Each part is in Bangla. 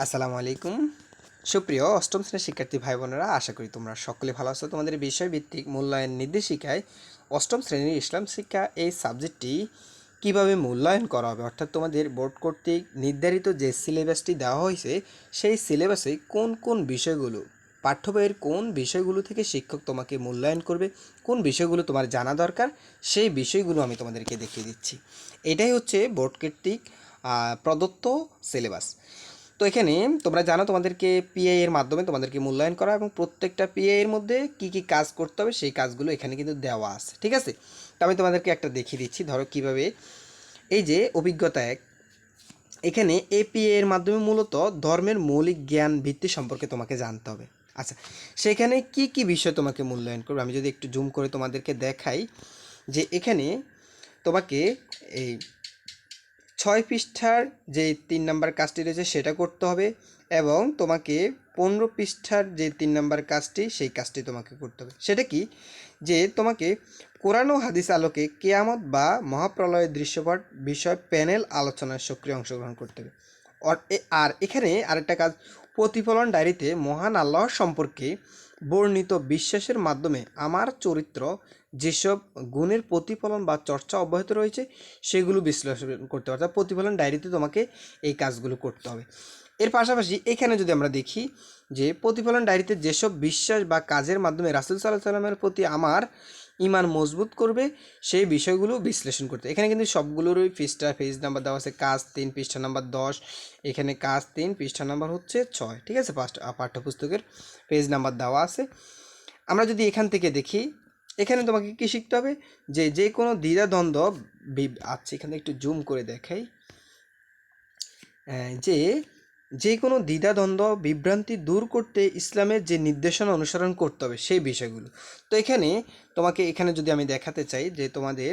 আসসালামু আলাইকুম। সুপ্রিয় অষ্টম শ্রেণির শিক্ষার্থী ভাই বোনেরা আশা করি তোমরা সকলে ভালো আছো। তোমাদের বিষয়ভিত্তিক মূল্যায়ন নির্দেশিকায় অষ্টম শ্রেণির ইসলাম শিক্ষা এই সাবজেক্টটি কীভাবে মূল্যায়ন করা হবে? অর্থাৎ তোমাদের বোর্ড কর্তৃক নির্ধারিত যে সিলেবাসটি দেওয়া হয়েছে, সেই সিলেবাসে কোন কোন বিষয়গুলো, পাঠ্য বইয়ের কোন বিষয়গুলো থেকে শিক্ষক তোমাকে মূল্যায়ন করবে, কোন বিষয়গুলো তোমার জানা দরকার, সেই বিষয়গুলো আমি তোমাদেরকে দেখিয়ে দিচ্ছি। এটাই হচ্ছে বোর্ড কর্তৃক প্রদত্ত সিলেবাস। তো এখানে তোমরা জানো তোমাদেরকে পিআই এর মাধ্যমে তোমাদেরকে মূল্যায়ন করা এবং প্রত্যেকটা পিআই এর মধ্যে কি কি কাজ করতে হবে সেই কাজগুলো এখানে কিন্তু দেওয়া আছে, ঠিক আছে? তো আমি তোমাদেরকে একটা দেখিয়ে দিচ্ছি, ধরো কীভাবে? এই যে অভিজ্ঞতা এক, এখানে এপিএ এর মাধ্যমে মূলত ধর্মের মৌলিক জ্ঞান ভিত্তি সম্পর্কে তোমাকে জানতে হবে। আচ্ছা সেখানে কি কি বিষয় তোমাকে মূল্যায়ন করবে? আমি যদি একটু জুম করে তোমাদেরকে দেখাই যে এখানে তোমাকে এই ছয় পৃষ্ঠার যে তিন নাম্বার কাজটি রয়েছে সেটা করতে হবে এবং তোমাকে পনেরো পৃষ্ঠার যে তিন নাম্বার কাজটি সেই কাজটি তোমাকে করতে হবে। সেটা কি? যে তোমাকে কোরআন ও হাদিস আলোকে কেয়ামত বা মহাপ্রলয়ের দৃশ্যপট বিষয় প্যানেল আলোচনায় সক্রিয় অংশগ্রহণ করতে হবে। আর এখানে আরেকটা কাজ, প্রতিফলন ডায়েরিতে মহান আল্লাহ সম্পর্কে বর্ণিত বিশ্বাসের মাধ্যমে আমার চরিত্র যেসব গুণের প্রতিফলন বা চর্চা অব্যাহত রয়েছে, সেগুলো বিশ্লেষণ করতে হবে। অর্থাৎ প্রতিফলন ডায়েরিতে তোমাকে এই কাজগুলো করতে হবে। এর পাশাপাশি এখানে যদি আমরা দেখি যে প্রতিফলন ডায়েরিতে যেসব বিশ্বাস বা কাজের মাধ্যমে রাসুল সাল্লাহ সাল্লামের প্রতি আমার ইমান মজবুত করবে, সেই বিষয়গুলো বিশ্লেষণ করতে এখানে কিন্তু সবগুলোরই পৃষ্ঠা পেজ নাম্বার দেওয়া আছে, কাজ তিন, পৃষ্ঠা নাম্বার দশ, এখানে কাজ তিন, পৃষ্ঠা নাম্বার হচ্ছে ছয়, ঠিক আছে? পাঠ্য পাঠ্যপুস্তকের পেজ নাম্বার দেওয়া আছে। আমরা যদি এখান থেকে দেখি, এখানে তোমাকে কি শিখতে হবে? যে যে কোনো দ্বিধাদ্বন্দ্ব আচ্ছা এখানে একটু জুম করে দেখাই। যে যে কোনো দ্বিধাদ্বন্দ্ব, বিভ্রান্তি দূর করতে ইসলামের যে নির্দেশনা অনুসরণ করতে হবে, সেই বিষয়গুলো। তো এখানে তোমাকে এখানে যদি আমি দেখাতে চাই যে তোমাদের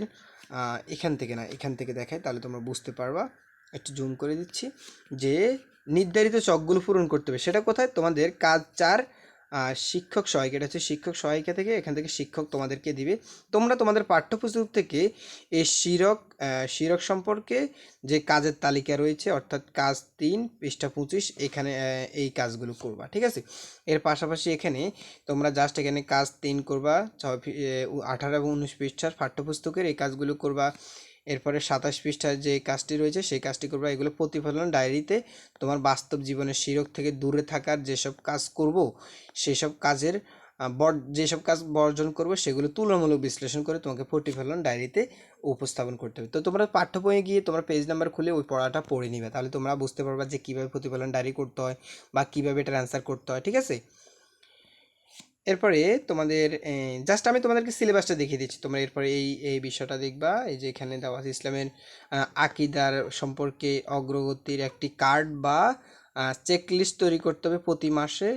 এখান থেকে না, এখান থেকে দেখায় তাহলে তোমরা বুঝতে পারবা। একটু জুম করে দিচ্ছি যে নির্ধারিত চকগুলো পূরণ করতে হবে। সেটা কোথায়? তোমাদের কাজ চার শিক্ষক সহায়িকা, এটা হচ্ছে শিক্ষক সহায়িকা থেকে এখান থেকে শিক্ষক তোমাদেরকে দিবে। তোমরা তোমাদের পাঠ্যপুস্তক থেকে এই শিরক শিরক সম্পর্কে যে কাজের তালিকা রয়েছে, অর্থাৎ কাজ তিন, পৃষ্ঠা পঁচিশ, এখানে এই কাজগুলো করবা, ঠিক আছে? এর পাশাপাশি এখানে তোমরা জাস্ট এখানে কাজ তিন করবা, ছয় আঠারো এবং উনিশ পৃষ্ঠার পাঠ্যপুস্তকের এই কাজগুলো করবা। এরপরে সাতাশ পৃষ্ঠার যে কাজটি রয়েছে, সেই কাজটি করবা। এগুলো প্রতিফলন ডায়েরিতে তোমার বাস্তব জীবনের শিরক থেকে দূরে থাকার যেসব কাজ করব, সেসব কাজের বর, যেসব কাজ বর্জন করবে, সেগুলো তুলনামূলক বিশ্লেষণ করে তোমাকে প্রতিফলন ডায়েরিতে উপস্থাপন করতে হবে। তো তোমরা পাঠ্য বইয়ে গিয়ে তোমরা পেজ নাম্বার খুলে ওই পড়াটা পড়ে নিবে। তাহলে তোমরা বুঝতে পারবা যে কীভাবে প্রতিফলন ডায়েরি করতে হয় বা কীভাবে এটার অ্যান্সার করতে হয়, ঠিক আছে? এরপরে তোমাদের জাস্ট আমি তোমাদেরকে সিলেবাসটা দেখিয়ে দিচ্ছি। তোমরা এরপরে এই এই বিষয়টা দেখবা। এই যে এখানে দেওয়া আছে ইসলামের আকিদার সম্পর্কে অগ্রগতির একটি কার্ড বা চেক লিস্ট তৈরি করতে হবে প্রতি মাসে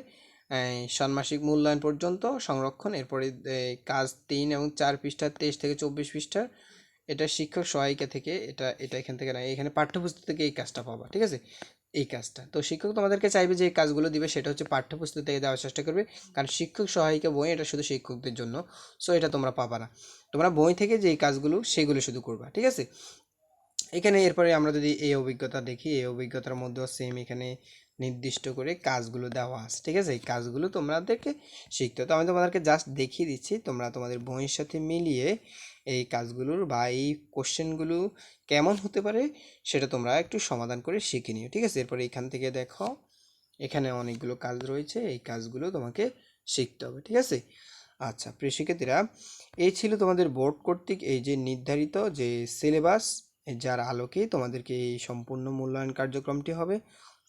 এই, ষান্মাসিক মূল্যায়ন পর্যন্ত সংরক্ষণ এরপরে কাজ তিন এবং চার পৃষ্ঠার তেইশ থেকে চব্বিশ পৃষ্ঠার এটা শিক্ষক সহায়িকা থেকে এটা এটা এখান থেকে না এখানে পাঠ্যপুস্তক থেকে এই কাজটা পাবা ঠিক আছে? এই কাজটা। তো শিক্ষক তোমাদেরকে চাইবে যে এই কাজগুলো দিবে, সেটা হচ্ছে পাঠ্যপুস্তক থেকে দেওয়ার চেষ্টা করবে। কারণ শিক্ষক সহায়িকা বই, এটা শুধু শিক্ষকদের জন্য। সো এটা তোমরা পাবা না। তোমরা বই থেকে যে কাজগুলো, সেগুলো শুধু করবা, ঠিক আছে? এখানে এরপরে আমরা যদি এই অভিজ্ঞতা দেখি, এই অভিজ্ঞতার মধ্যেও সেম এখানে নির্দিষ্ট করে কাজগুলো দেওয়া আছে, ঠিক আছে? এই কাজগুলো তোমাদেরকে শিখতে তো আমি তোমাদেরকে জাস্ট দেখিয়ে দিচ্ছি, তোমরা তোমাদের বইয়ের সাথে মিলিয়ে এই কাজগুলোর বা এই কোশ্চেনগুলো কেমন হতে পারে সেটা তোমরা একটু সমাধান করে শিখে নিও, ঠিক আছে? এরপরে এখান থেকে দেখো, এখানে অনেকগুলো কাজ রয়েছে, এই কাজগুলো তোমাকে শিখতে হবে, ঠিক আছে? আচ্ছা প্রিয় শিক্ষার্থীরা, এই ছিল তোমাদের বোর্ড কর্তৃক এই যে নির্ধারিত যে সিলেবাস যার আলোকে তোমাদেরকে এই সম্পূর্ণ মূল্যায়ন কার্যক্রমটি হবে।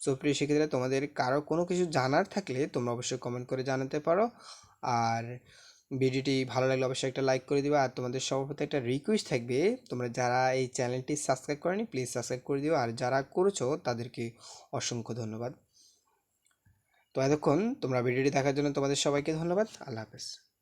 সো প্রিয় শিক্ষার্থীরা তোমাদের কারও কোনো কিছু জানার থাকলে তোমরা অবশ্যই কমেন্ট করে জানাতে পারো। আর ভিডিওটি ভালো লাগলে অবশ্যই একটা লাইক করে দিবা। আর তোমাদের সবার প্রতি একটা রিকোয়েস্ট থাকবে, তোমরা যারা এই চ্যানেলটি সাবস্ক্রাইব করেনি প্লিজ সাবস্ক্রাইব করে দিও। আর যারা করেছ, তাদেরকে অসংখ্য ধন্যবাদ। তো এতক্ষণ তোমরা ভিডিওটি দেখার জন্য তোমাদের সবাইকে ধন্যবাদ। আল্লাহ হাফেজ।